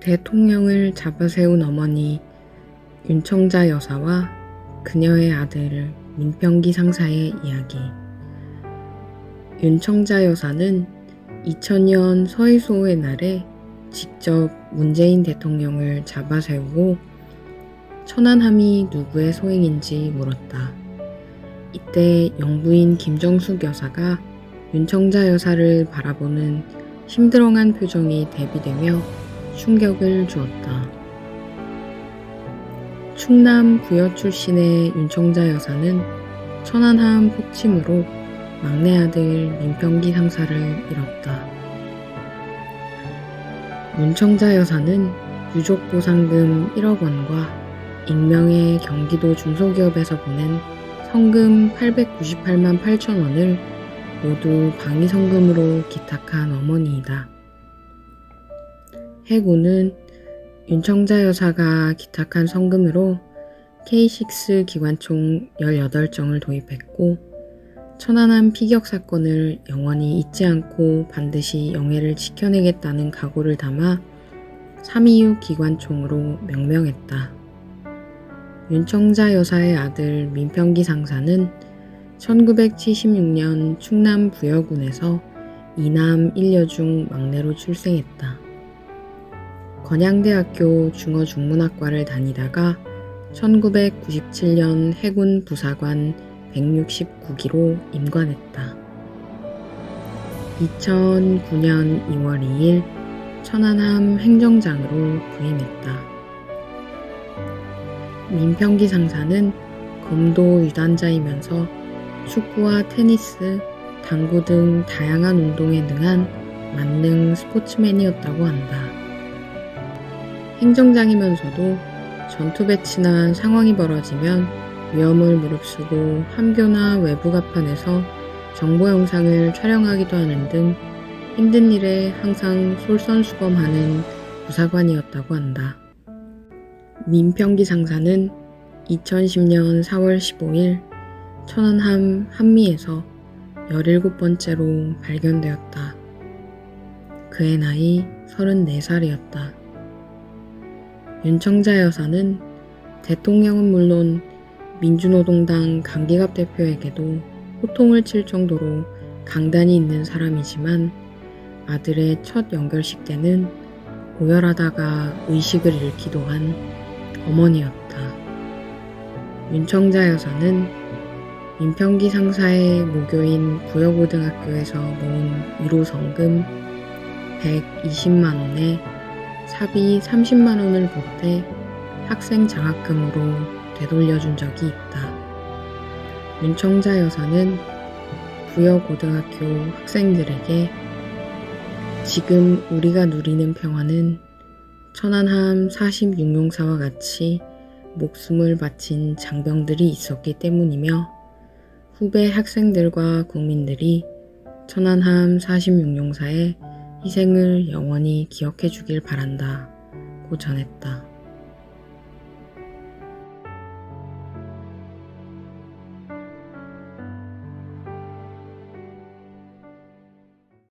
대통령을 잡아세운 어머니 윤청자 여사와 그녀의 아들 민평기 상사의 이야기. 윤청자 여사는 2000년 서해수호의 날에 직접 문재인 대통령을 잡아세우고 천안함이 누구의 소행인지 물었다. 이때 영부인 김정숙 여사가 윤청자 여사를 바라보는 심드렁한 표정이 대비되며 충격을 주었다. 충남 부여 출신의 윤청자 여사는 천안함 폭침으로 막내 아들 민평기 상사를 잃었다. 윤청자 여사는 유족 보상금 1억 원과 익명의 경기도 중소기업에서 보낸 성금 898만 8천 원을 모두 방위성금으로 기탁한 어머니이다. 해군은 윤청자 여사가 기탁한 성금으로 K6 기관총 18정을 도입했고 천안함 피격 사건을 영원히 잊지 않고 반드시 영예를 지켜내겠다는 각오를 담아 326 기관총으로 명명했다. 윤청자 여사의 아들 민평기 상사는 1976년 충남 부여군에서 이남 1녀 중 막내로 출생했다. 건양대학교 중어중문학과를 다니다가 1997년 해군 부사관 169기로 임관했다. 2009년 2월 2일 천안함 행정장으로 부임했다. 민평기 상사는 검도 유단자이면서 축구와 테니스, 당구 등 다양한 운동에 능한 만능 스포츠맨이었다고 한다. 행정장이면서도 전투 배치나 상황이 벌어지면 위험을 무릅쓰고 함교나 외부 가판에서 정보 영상을 촬영하기도 하는 등 힘든 일에 항상 솔선수범하는 부사관이었다고 한다. 민평기 상사는 2010년 4월 15일 천안함 한미에서 17번째로 발견되었다. 그의 나이 34살이었다. 윤청자 여사는 대통령은 물론 민주노동당 강기갑 대표에게도 호통을 칠 정도로 강단이 있는 사람이지만 아들의 첫 연결식 때는 오열하다가 의식을 잃기도 한 어머니였다. 윤청자 여사는 민평기 상사의 모교인 부여고등학교에서 모은 위로 성금 120만원에 사비 30만 원을 보태 학생 장학금으로 되돌려준 적이 있다. 윤청자 여사는 부여고등학교 학생들에게 지금 우리가 누리는 평화는 천안함 46용사와 같이 목숨을 바친 장병들이 있었기 때문이며 후배 학생들과 국민들이 천안함 46용사의 희생을 영원히 기억해 주길 바란다. 고 전했다.